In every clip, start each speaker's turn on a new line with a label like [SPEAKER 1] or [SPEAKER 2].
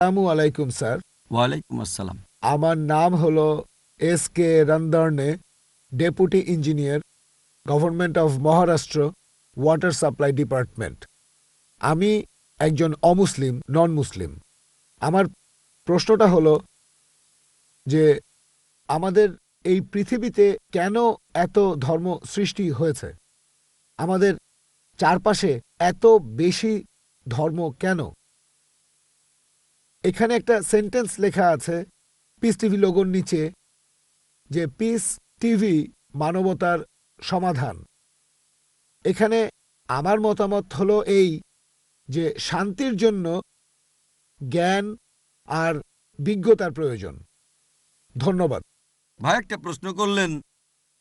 [SPEAKER 1] আসসালামু আলাইকুম স্যার।
[SPEAKER 2] ওয়ালাইকুম আসসালাম।
[SPEAKER 1] আমার নাম হলো S K রন্দর্নে deputy engineer government of Maharashtra water supply department. আমি একজন অমুসলিম নন মুসলিম আমার প্রশ্নটা হলো যে আমাদের এই পৃথিবীতে কেন এত ধর্ম সৃষ্টি হয়েছে? আমাদের চারপাশে এত বেশি ধর্ম কেন? এখানে একটা সেন্টেন্স লেখা আছে পিস টিভি লোগোর নিচে যে পিস টিভি মানবতার সমাধান এখানে আমার মতামত হলো এই, যে শান্তির জন্য জ্ঞান আর বিজ্ঞতার প্রয়োজন। ধন্যবাদ।
[SPEAKER 2] ভাই, একটা প্রশ্ন করলেন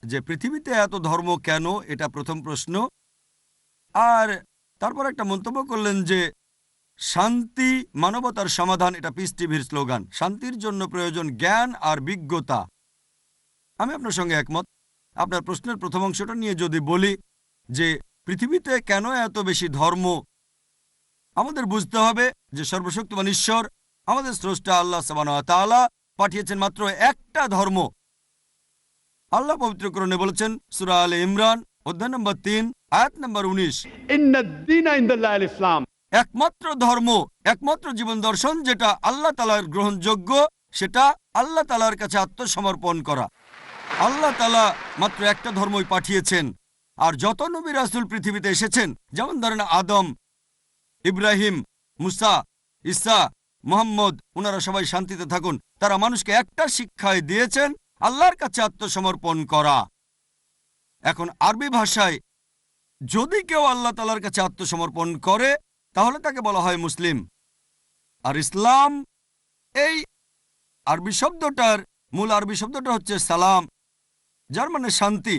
[SPEAKER 2] যে পৃথিবীতে এত ধর্ম কেন? এটা প্রথম প্রশ্ন। আর তারপর একটা মন্তব্য করলেন যে শান্তি, মানবতার সমাধান, এটা পিস টিভির স্লোগান। শান্তির জন্য প্রয়োজন জ্ঞান আর বিজ্ঞতা। আমি আপনার সঙ্গে একমত। আপনার প্রশ্নের প্রথম অংশটা নিয়ে যদি বলি যে, পৃথিবীতে কেন এত বেশি ধর্ম? আমাদের বুঝতে হবে যে, সর্বশক্তিমান ঈশ্বর আমাদের স্রষ্টা আল্লাহ সাবান তাআলা পাঠিয়েছেন মাত্র একটা ধর্ম। আল্লাহ পবিত্রকরণে বলেছেন সুরা আল ইমরান, অধ্যায় নম্বর তিন, আয়াত নম্বর উনিশ। একমাত্র ধর্ম, একমাত্র জীবন দর্শন যেটা আল্লাহ তালার গ্রহণযোগ্য, সেটা আল্লাহ তালার কাছে আত্মসমর্পণ করা। আল্লাহ তালা মাত্র একটা ধর্মই পাঠিয়েছেন। আর যত নবী রাসুল পৃথিবীতে এসেছেন, যেমন ধরেন আদম, ইব্রাহিম, মুসা ইসা মোহাম্মদ ওনারা সবাই শান্তিতে থাকুন। তারা মানুষকে একটা শিক্ষায় দিয়েছেন, আল্লাহর কাছে আত্মসমর্পণ করা। এখন আরবি ভাষায় যদি কেউ আল্লাহ তালার কাছে আত্মসমর্পণ করে তাহলে তাকে বলা হয় মুসলিম। আর ইসলাম, এই আরবি শব্দটার মূল আরবি শব্দটা হচ্ছে সালাম, যার মানে শান্তি।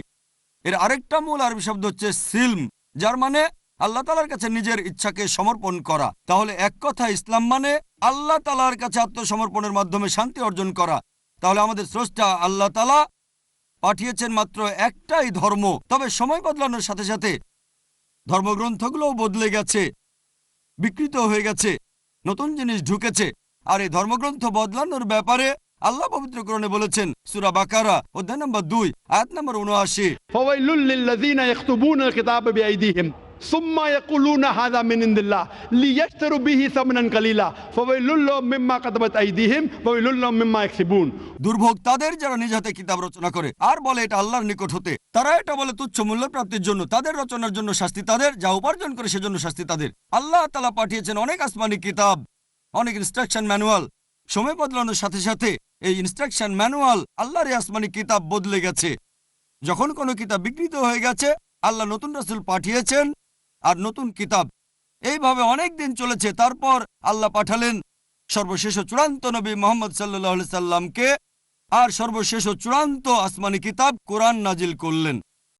[SPEAKER 2] এর আরেকটা মূল আরবি শব্দ হচ্ছে সিলম, যার মানে আল্লাহ তালার কাছে নিজের ইচ্ছাকে সমর্পণ করা। তাহলে এক কথা, ইসলাম মানে আল্লাহ তালার কাছে আত্মসমর্পণের মাধ্যমে শান্তি অর্জন করা। তাহলে আমাদের স্রষ্টা আল্লাহ তালা পাঠিয়েছেন মাত্র একটাই ধর্ম, তবে সময় বদলানোর সাথে সাথে ধর্মগ্রন্থগুলোও বদলে গেছে। বিকৃত হয়ে গেছে। নতুন জিনিস ঢুকেছে। আর এই ধর্মগ্রন্থ বদলানোর ব্যাপারে আল্লাহ পবিত্র কোরআনে বলেছেন, সুরা বাকারা, অধ্যায় নম্বর দুই, আয়াত নম্বর
[SPEAKER 3] 79 ثم يقولون هذا من عند الله ليشتروا به ثمنا قليلا فويل لهم مما كتبت أيديهم وويل لهم مما يكسبون
[SPEAKER 2] দুর্ভোগ তাদের যারা নিজ হাতে কিতাব রচনা করে আর বলে এটা আল্লাহর নিকট হতে তারা এটা বলে তুচ্ছ মূল্য প্রাপ্তির জন্য তাদের রচনার জন্য শাস্তি তাদের যা উপার্জন করে সেজন্য শাস্তি তাদের আল্লাহ তালা পাঠিয়েছেন অনেক আসমানি কিতাব অনেক ইনস্ট্রাকশন ম্যানুয়াল সময় বদলানোর সাথে সাথে এই ইনস্ট্রাকশন ম্যানুয়াল আল্লাহর এই আসমানি কিতাব বদলে গেছে যখন কোনো কিতাব বিকৃত হয়ে গেছে আল্লাহ নতুন রাসূল পাঠিয়েছেন আর নতুন কিতাব। এইভাবে অনেক দিন চলেছে, তারপর আল্লাহ পাঠালেন সর্বশেষ চূড়ান্ত নবী মোহাম্মদ সাল্লাহ সাল্লামকে, আর সর্বশেষ চূড়ান্ত আসমানি কিতাব কোরআন নাজিল করলেন।